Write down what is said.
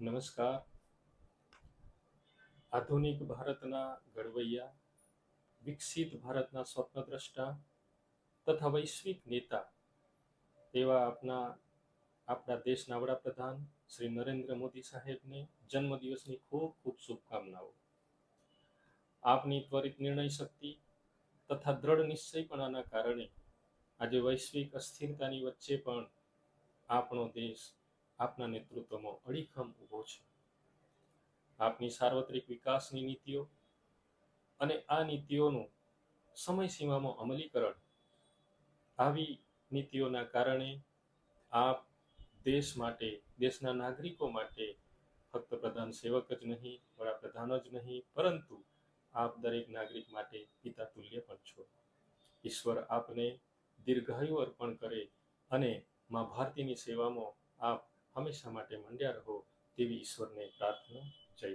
નમસ્કાર. આધુનિક ભારતના ઘડવૈયા, વિકસિત ભારતના સ્વપ્નદ્રષ્ટા તથા વૈશ્વિક નેતા તેવા આપના આપણા દેશના વડાપ્રધાન શ્રી નરેન્દ્ર મોદી સાહેબને જન્મદિવસની ખૂબ ખૂબ શુભકામનાઓ. આપની ત્વરિત નિર્ણય શક્તિ તથા દ્રઢ નિશ્ચયપણાના કારણે આજે વૈશ્વિક અસ્થિરતાની વચ્ચે પણ આપણો દેશ આપના નેતૃત્વમાં અડીખમ ઊભો છે. આપની સાર્વત્રિક વિકાસની નીતિઓ અને આ નીતિઓનું સમયસીમામાં અમલીકરણ આવી નીતિઓના કારણે આપ દેશ માટે, દેશના નાગરિકો માટે ફક્ત પ્રધાન સેવક જ નહીં, વડાપ્રધાન જ નહીં, પરંતુ આપ દરેક નાગરિક માટે પિતા તુલ્ય પણ છો. ઈશ્વર આપને દીર્ઘાયુ અર્પણ કરે અને મા ભારતીની સેવામાં આપ હંમેશા માટે મંડ્યા રહો તેવી ઈશ્વરને પ્રાર્થના. જય